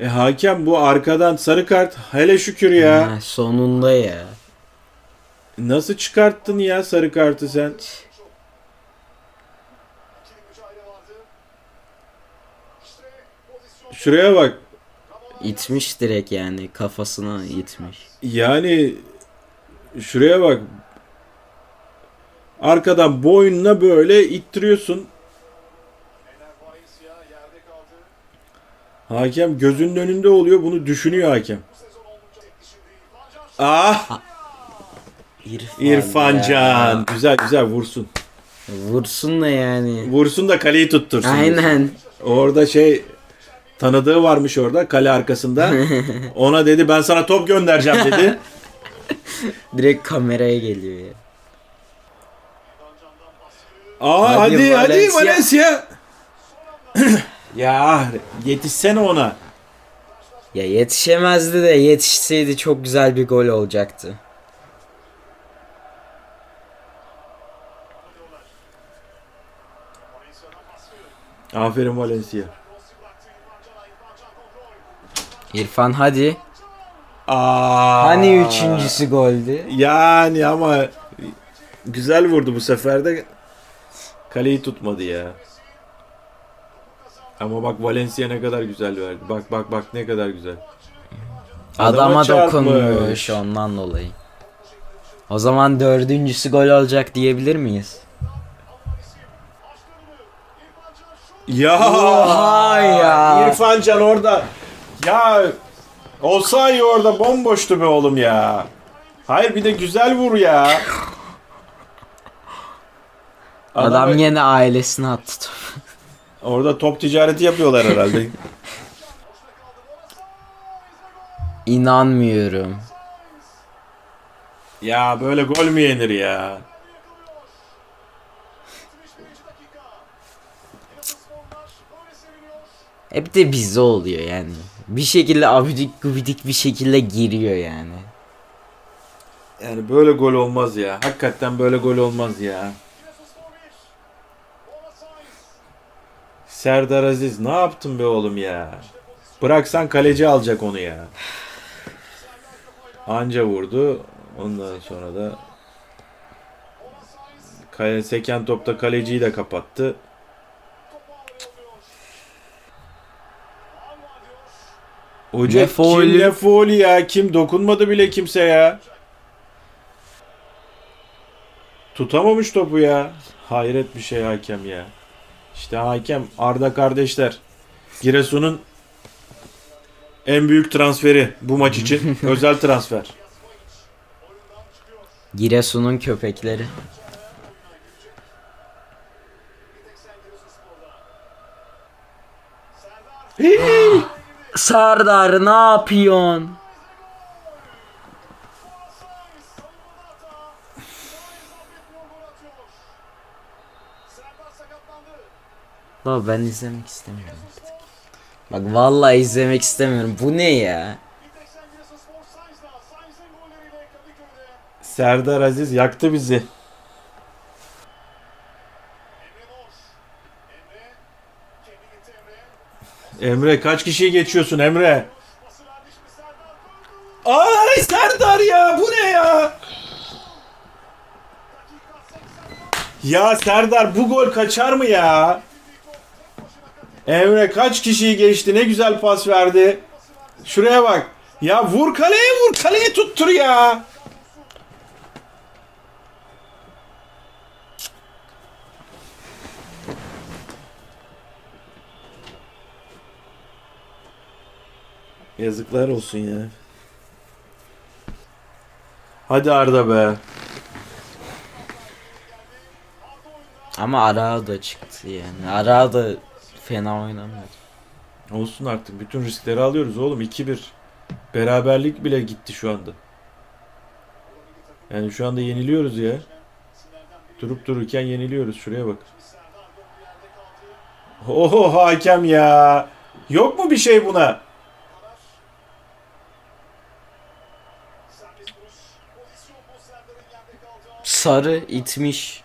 E hakem bu arkadan sarı kart hele şükür ya. Ha, sonunda ya. Nasıl çıkarttın ya sarı kartı sen? Şuraya bak. İtmiş direkt yani kafasına itmiş. Yani şuraya bak. Arkadan boynuna böyle ittiriyorsun. Hakem gözünün önünde oluyor. Bunu düşünüyor hakem. Ah! İrfan, İrfan. Can. Güzel güzel vursun. Vursun da yani. Vursun da kaleyi tuttursun. Aynen. Orada şey tanıdığı varmış orada kale arkasında. Ona dedi ben sana top göndereceğim dedi. Direkt kameraya geliyor ya. Aa hadi Hadi hadi, Valencia. Valencia. ya yetişsene ona. Ya yetişemezdi de yetişseydi çok güzel bir gol olacaktı. Aferin Valencia. İrfan hadi. Aa, Hani üçüncüsü goldü? Yani ama güzel vurdu bu sefer de kaleyi tutmadı ya. Ama bak Valencia ne kadar güzel verdi. Bak bak bak ne kadar güzel. Adama Adama dokunmuş ondan dolayı. O zaman dördüncüsü gol olacak diyebilir miyiz? Ya Oha ya. İrfan Can orada ya Olsay orada bomboştu be oğlum ya. Hayır bir de güzel vur ya. Adam Adam yine ailesine attı. Orada top ticareti yapıyorlar herhalde. İnanmıyorum. ya böyle gol mü yenir ya? Hep de bizde oluyor yani. Bir şekilde abidik gubidik bir şekilde giriyor yani. Yani böyle gol olmaz ya. Hakikaten böyle gol olmaz ya. Serdar Aziz ne yaptın be oğlum ya? Bıraksan kaleci alacak onu ya. Anca vurdu. Ondan sonra da kale, seken topta kaleciyi de kapattı. Hoca Ne kim faulü? ne faulü ya? Kim dokunmadı bile kimse ya. Tutamamış topu ya. Hayret bir şey hakem ya. İşte hakem Arda kardeşler. Giresun'un en büyük transferi bu maç için. özel transfer. Giresun'un köpekleri. Sardar ne yapıyorsun? Baba ben izlemek istemiyorum. Bak vallahi izlemek istemiyorum. Bu ne ya? Serdar Aziz yaktı bizi. Emre kaç kişiyi geçiyorsun Emre? Ya Serdar bu gol kaçar mı ya? Emre kaç kişiyi geçti ne güzel pas verdi. Şuraya bak. Ya vur kaleye vur kaleye tuttur ya. Yazıklar olsun ya. Hadi Arda be. Ama Arao da çıktı yani. Arao da fena oynamıyor. Olsun artık. Bütün riskleri alıyoruz oğlum. 2-1. Beraberlik bile gitti şu anda. Yani şu anda yeniliyoruz ya. Durup dururken yeniliyoruz. Şuraya bak. Oho hakem ya. Yok mu bir şey buna? Sarı itmiş.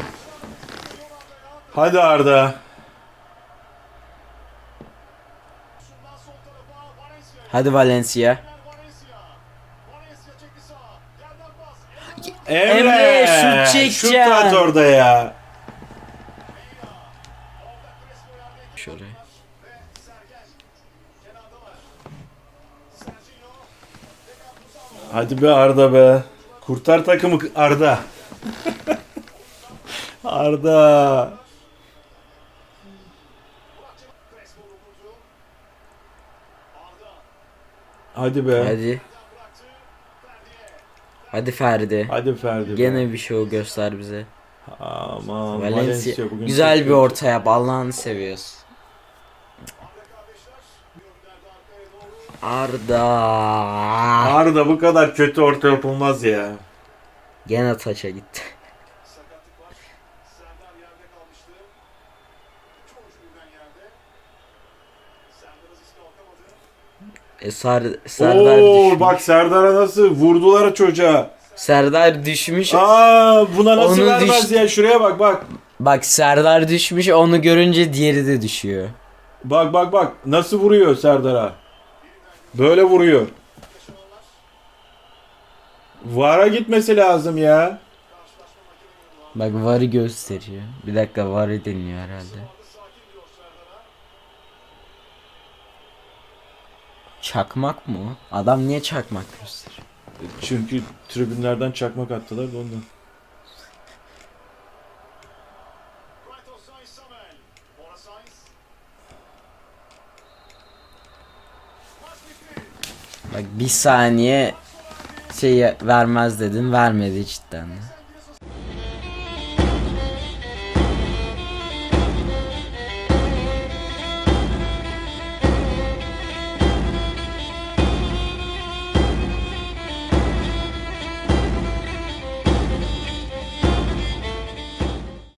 Hadi Arda. Hadi Valencia. Emre. Emre, şut çekeceksin. Şut at orada ya. Luzano. Hadi be Arda be. Kurtar takımı Arda. Arda. Hadi be. Hadi, Hadi. Ferdi'ye. Hadi Ferdi. Ferdi. be. Gene bir show göster bize. Aman Valencia. Valencia bugün Güzel bir orta yap. Allah'ını seviyoruz. Arda. Arda bu kadar kötü orta yapılmaz ya. Gene taça gitti. E, Sar Serdar Oo düşmüş. bak Serdar'a nasıl vurdular çocuğa. Serdar düşmüş. Aa buna nasıl Onu vermez düştü. ya şuraya bak bak. Bak Serdar düşmüş onu görünce diğeri de düşüyor. Bak bak bak nasıl vuruyor Serdar'a. Böyle vuruyor. Vara gitmesi lazım ya. Bak varı gösteriyor. Bir dakika varı deniyor herhalde. Çakmak mı? Adam niye çakmak gösteriyor? Çünkü tribünlerden çakmak attılar da ondan. Bak bir saniye şey vermez dedin vermedi cidden de.